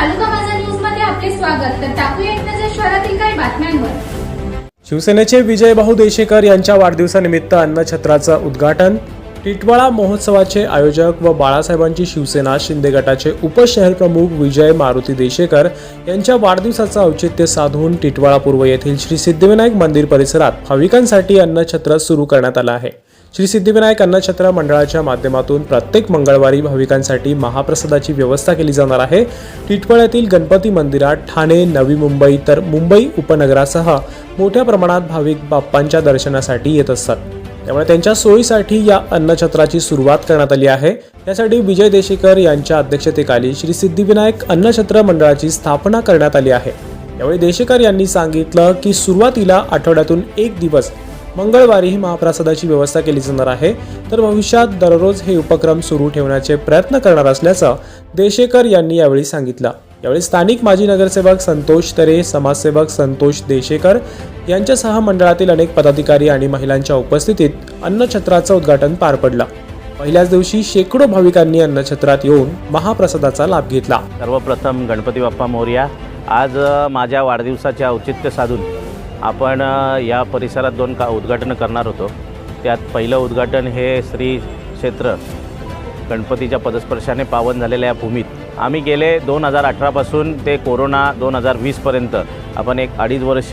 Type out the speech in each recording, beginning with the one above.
तालुका माझा न्यूजमध्ये आपले स्वागत. तर टाकूया एक नजर शहरातील काही बातम्यांवर. शिवसेनेचे विजयभाऊ देशेकर यांच्या वाढदिवसानिमित्त अन्नछत्राचं उद्घाटन. टिटवाळा महोत्सवाचे आयोजक व बाळासाहेबांची शिवसेना शिंदे गटाचे उपशहर प्रमुख विजय मारुती देशेकर यांच्या वाढदिवसाचं औचित्य साधून टिटवाळा पूर्व येथील श्री सिद्धिविनायक मंदिर परिसरात भाविकांसाठी अन्नछत्र सुरू करण्यात आलं आहे. श्री सिद्धिविनायक अन्नछत्र मंडळाच्या माध्यमातून प्रत्येक मंगळवारी भाविकांसाठी महाप्रसादाची व्यवस्था केली जाणार आहे. टिटवाळ्यातील गणपती मंदिरात ठाणे नवी मुंबई तर मुंबई उपनगरासह मोठ्या प्रमाणात भाविक बाप्पांच्या दर्शनासाठी येत असतात. त्यामुळे त्यांच्या सोयीसाठी या अन्नछत्राची सुरुवात करण्यात आली आहे. त्यासाठी विजय देशेकर यांच्या अध्यक्षतेखाली श्री सिद्धिविनायक अन्नछत्र मंडळाची स्थापना करण्यात आली आहे. यावेळी देशेकर यांनी सांगितलं की सुरुवातीला आठवड्यातून एक दिवस मंगळवारी ही महाप्रसादाची व्यवस्था केली जाणार आहे. तर भविष्यात दररोज हे उपक्रम सुरू ठेवण्याचे प्रयत्न करणार असल्याचं देशेकर यांनी यावेळी सांगितलं. यावेळी स्थानिक माजी नगरसेवक संतोष तरे समाजसेवक संतोष देशेकर यांच्यासह मंडळातील अनेक पदाधिकारी आणि महिलांच्या उपस्थितीत अन्नछत्राचं उद्घाटन पार पडलं. पहिल्याच दिवशी शेकडो भाविकांनी अन्नछत्रात येऊन महाप्रसादाचा लाभ घेतला. सर्वप्रथम गणपती बाप्पा मोर्या आज माझ्या वाढदिवसाचे औचित्य साधून आपण या परिसरात दोन का उद्घाटनं करणार होतो. त्यात पहिलं उद्घाटन हे श्री क्षेत्र गणपतीच्या पदस्पर्शाने पावन झालेल्या या भूमीत. आम्ही गेले दोन हजार अठरापासून ते कोरोना दोन हजार वीसपर्यंत आपण एक अडीच वर्ष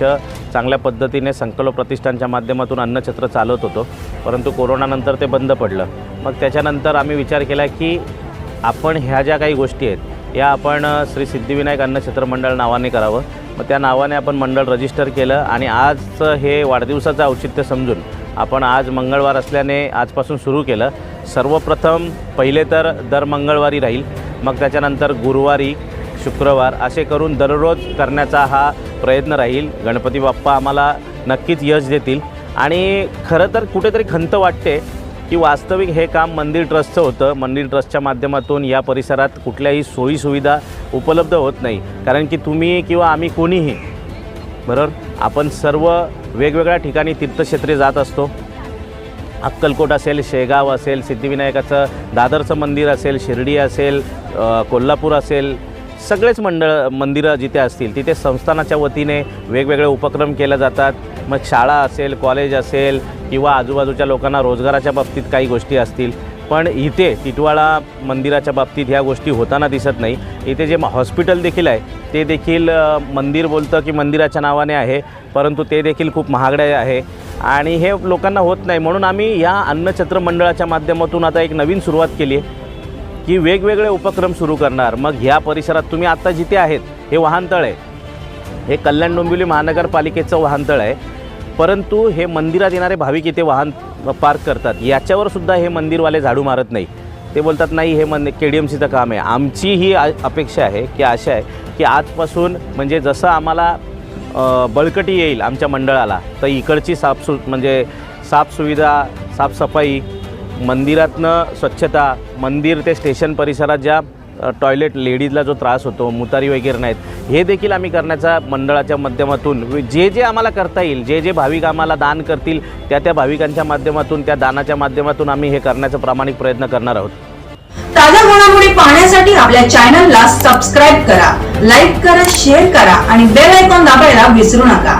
चांगल्या पद्धतीने संकल्प प्रतिष्ठानच्या माध्यमातून अन्नछत्र चालवत होतो. परंतु कोरोनानंतर ते बंद पडलं. मग त्याच्यानंतर आम्ही विचार केला की आपण ह्या ज्या काही गोष्टी आहेत या आपण श्री सिद्धिविनायक अन्नक्षेत्र मंडळ नावाने करावं. मग त्या नावाने आपण मंडळ रजिस्टर केलं आणि आजचं हे वाढदिवसाचं औचित्य समजून आपण आज मंगळवार असल्याने आजपासून सुरू केलं. सर्वप्रथम पहिले तर दर मंगळवारी राहील मग त्याच्यानंतर गुरुवारी शुक्रवार असे करून दररोज करण्याचा हा प्रयत्न राहील. गणपती बाप्पा आम्हाला नक्कीच यश देतील. आणि खरं तर कुठेतरी खंत वाटते की वास्तविक हे काम मंदिर ट्रस्टचं होतं. मंदिर ट्रस्टच्या माध्यमातून या परिसरात कुठल्याही सोयीसुविधा उपलब्ध होत नाही. कारण की तुम्ही किंवा आम्ही कोणीही बरोबर आपण सर्व वेगवेगळ्या ठिकाणी तीर्थक्षेत्रे जात असतो. अक्कलकोट असेल शेगाव असेल सिद्धिविनायकाचं दादरचं मंदिर असेल शिर्डी असेल कोल्हापूर असेल सगळेच मंडळ मंदिरं जिथे असतील तिथे संस्थानाच्या वतीने वेगवेगळे उपक्रम केले जातात. मग शाळा असेल कॉलेज असेल किंवा आजूबाजूच्या लोकांना रोजगाराच्या बाबतीत काही गोष्टी असतील. पण इथे टिटवाळा मंदिराच्या बाबतीत ह्या गोष्टी होताना दिसत नाही. इथे जे हॉस्पिटल देखील आहे ते देखील मंदिर बोलतं की मंदिराच्या नावाने आहे परंतु ते देखील खूप महागडे आहे. आणि हे लोकांना होत नाही. म्हणून आम्ही या अन्नछत्र मंडळाच्या माध्यमातून आता एक नवीन सुरुवात केली आहे की वेगवेगळे उपक्रम सुरू करणार. मग ह्या परिसरात तुम्ही आत्ता जिथे आहेत हे वाहनतळ आहे. हे कल्याण डोंबिवली महानगरपालिकेचं वाहनतळ आहे. परंतु हे मंदिरात येणारे भाविक इथे वाहन पार्क करतात. याच्यावर सुद्धा हे मंदिरवाले झाडू मारत नाही ते बोलतात नाही हे मन के डी एम सीचं काम आहे. आमची ही आ- अपेक्षा आहे की आशा आहे की आजपासून म्हणजे जसं आम्हाला बळकटी येईल आमच्या मंडळाला तर इकडची साफसु म्हणजे साफसुविधा साफसफाई मंदिरातनं स्वच्छता मंदिर ते स्टेशन परिसरात ज्या टॉयलेट लेडीजला जो त्रास होतो मुतारी वगैरे नाहीत हे देखील आम्ही करण्याचा मंडळाच्या माध्यमातून जे जे आम्हाला करता येईल जे जे भाविक आम्हाला दान करतील त्या त्या भाविकांच्या माध्यमातून त्या दानाच्या माध्यमातून आम्ही हे करण्याचा प्रामाणिक प्रयत्न करणार आहोत. ताज्या घडामोडी पाहण्यासाठी आपल्या चॅनलला सबस्क्राईब करा लाईक करा शेअर करा आणि बेल आयकॉन दाबायला विसरू नका.